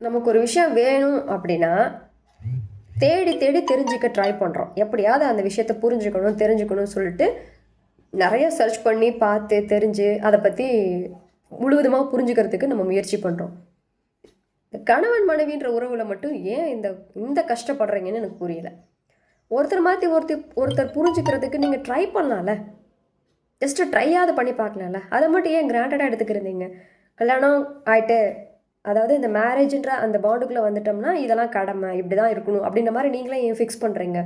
நமக்கு ஒரு விஷயம் வேணும் அப்படின்னா தேடி தேடி தெரிஞ்சுக்க ட்ரை பண்ணுறோம் எப்படியாவது அந்த விஷயத்த புரிஞ்சுக்கணும் தெரிஞ்சுக்கணும்னு சொல்லிட்டு நிறைய சர்ச் பண்ணி பார்த்து தெரிஞ்சு அதை பற்றி முழுவதுமாக புரிஞ்சுக்கிறதுக்கு நம்ம முயற்சி பண்ணுறோம் இந்த கணவன் மனைவின்ற உறவில் மட்டும் ஏன் இந்த இந்த கஷ்டப்படுறீங்கன்னு எனக்கு புரியல. ஒருத்தர் மாற்றி ஒருத்தர் ஒருத்தர் புரிஞ்சுக்கிறதுக்கு நீங்கள் ட்ரை பண்ணலாம்ல. ஜஸ்ட்டு ட்ரையாவது பண்ணி பார்க்கலாம்ல. அதை மட்டும் ஏன் கிராண்டடாக எடுத்துக்கிறீங்க? கல்யாணம் ஆகிட்டு அதாவது இந்த மேரேஜ்ன்ற அந்த பாண்டுக்குள்ளே வந்துட்டோம்னா இதெல்லாம் கடமை இப்படி தான் இருக்கணும் அப்படின்ற மாதிரி நீங்களே ஏன் ஃபிக்ஸ் பண்ணுறீங்க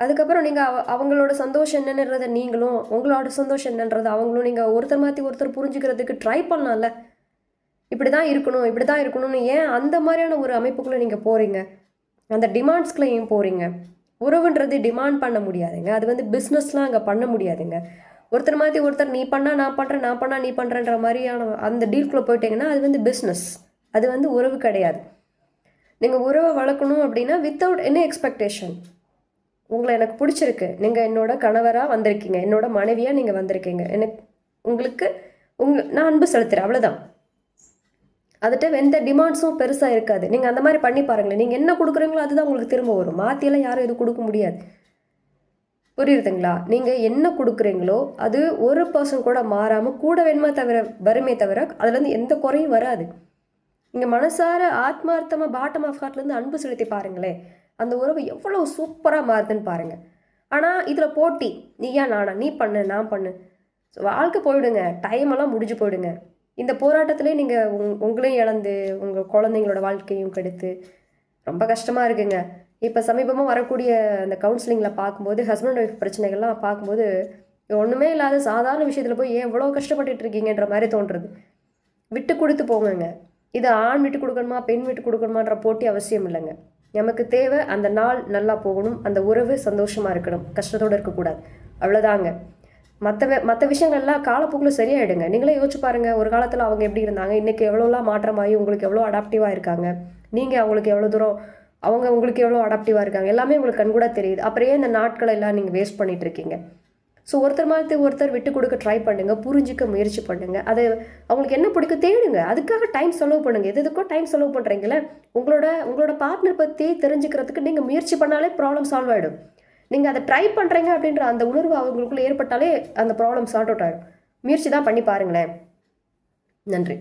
அதுக்கப்புறம் நீங்கள் அவ அவங்களோட சந்தோஷம் என்னன்றதை நீங்களும் உங்களோட சந்தோஷம் என்னன்றது அவங்களும் நீங்கள் ஒருத்தர் மாற்றி ஒருத்தர் புரிஞ்சுக்கிறதுக்கு ட்ரை பண்ணலாம்ல. இப்படி தான் இருக்கணும் இப்படி தான் இருக்கணும்னு ஏன் அந்த மாதிரியான ஒரு அமைப்புக்குள்ளே நீங்கள் போகிறீங்க அந்த டிமாண்ட்ஸ்குள்ளே ஏன் போகிறீங்க உறவுன்றது டிமாண்ட் பண்ண முடியாதுங்க. அது வந்து பிஸ்னஸ்லாம் அங்கே பண்ண முடியாதுங்க. ஒருத்தர் மாற்றி ஒருத்தர் நீ பண்ணால் நான் பண்ணுறேன் நான் பண்ணால் நீ பண்ணுறேன்ற மாதிரியான அந்த டீல்குள்ளே போயிட்டீங்கன்னா அது வந்து பிஸ்னஸ் அது வந்து உறவு கிடையாது. நீங்கள் உறவை வளர்க்கணும் அப்படின்னா வித்தவுட் எனி எக்ஸ்பெக்டேஷன் உங்களை எனக்கு பிடிச்சிருக்கு. நீங்கள் என்னோட கணவராக வந்திருக்கீங்க. என்னோட மனைவியாக நீங்கள் வந்திருக்கீங்க. எனக்கு உங்களுக்கு உங்க நான் அன்பு செலுத்துகிறேன் அவ்வளோதான் அதுகிட்ட எந்த டிமாண்ட்ஸும் பெருசாக இருக்காது. நீங்கள் அந்த மாதிரி பண்ணி பாருங்களேன். நீங்கள் என்ன கொடுக்குறீங்களோ அதுதான் உங்களுக்கு திரும்ப வரும். மாற்றியெல்லாம் யாரும் எதுவும் கொடுக்க முடியாது. புரியுதுங்களா? நீங்கள் என்ன கொடுக்குறீங்களோ அது ஒரு பர்சன் கூட மாறாமல் கூட வேணுமே தவிர வருமே தவிர அதுலேருந்து எந்த குறையும் வராது. நீங்கள் மனசார ஆத்மார்த்தமாக பாட்டம் ஆஃப் ஹார்ட்லேருந்து அன்பு செலுத்தி பாருங்களேன். அந்த உறவு எவ்வளோ சூப்பராக மாறுதுன்னு பாருங்கள் ஆனால் இதில் போட்டி நீயா நானா? நீ பண்ணு நான் பண்ணு. ஸோ வாழ்க்கை போயிடுங்க. டைம் எல்லாம் முடிஞ்சு போயிடுங்க. இந்த போராட்டத்திலே நீங்கள் உங் உங்களையும் இழந்து உங்கள் குழந்தைங்களோட வாழ்க்கையும் கெடுத்து ரொம்ப கஷ்டமாக இருக்குங்க. இப்போ சமீபமாக வரக்கூடிய அந்த கவுன்சிலிங்கில் பார்க்கும்போது ஹஸ்பண்ட் ஒய்ஃப் பிரச்சனைகள்லாம் பார்க்கும்போது ஒன்றுமே இல்லாத சாதாரண விஷயத்தில் போய் ஏன் எவ்வளோ கஷ்டப்பட்டுட்டு இருக்கீங்கன்ற மாதிரி தோன்றுறது. விட்டு கொடுத்து போங்கங்க. இது ஆண் விட்டு கொடுக்கணுமா பெண் விட்டு கொடுக்கணுமான்ற போட்டி அவசியம் இல்லைங்க. நமக்கு தேவை அந்த நாள் நல்லா போகணும் அந்த உறவு சந்தோஷமாக இருக்கணும் கஷ்டத்தோடு இருக்கக்கூடாது. அவ்வளோதாங்க மற்ற மற்ற விஷயங்கள்லாம் காலப்போக்கில் சரியாயிடுங்க. நீங்களே யோசிச்சு பாருங்கள் ஒரு காலத்தில் அவங்க எப்படி இருந்தாங்க இன்றைக்கி எவ்வளோலாம் மாற்றமாகி உங்களுக்கு எவ்வளோ அடாப்டிவாக இருக்காங்க. நீங்கள் அவங்களுக்கு எவ்வளோ தூரம் அவங்க உங்களுக்கு எவ்வளோ அடாப்டிவாக இருக்காங்க? எல்லாமே உங்களுக்கு கண்கூட தெரியுது. அப்புறம் இந்த நாட்களை எல்லாம் நீங்கள் வேஸ்ட் பண்ணிட்டு இருக்கீங்க? ஸோ ஒருத்தர் மாதிரி ஒருத்தர் விட்டு கொடுக்க ட்ரை பண்ணுங்கள் புரிஞ்சிக்க முயற்சி பண்ணுங்கள் அதை அவங்களுக்கு என்ன பிடிக்கும் தேடுங்க. அதுக்காக டைம் செலவு பண்ணுங்க. எது எதுக்கோ டைம் செலவு பண்ணுறீங்களே உங்களோட உங்களோட பார்ட்னர் பற்றி தெரிஞ்சுக்கிறதுக்கு நீங்கள் முயற்சி பண்ணாலே ப்ராப்ளம் சால்வ் ஆகிடும் நீங்கள் அதை ட்ரை பண்ணுறீங்க அப்படின்ற அந்த உணர்வு அவங்களுக்குள்ளே ஏற்பட்டாலே அந்த ப்ராப்ளம் சால்வ் அவுட் ஆகிடும் முயற்சி தான் பண்ணி பாருங்களேன். நன்றி.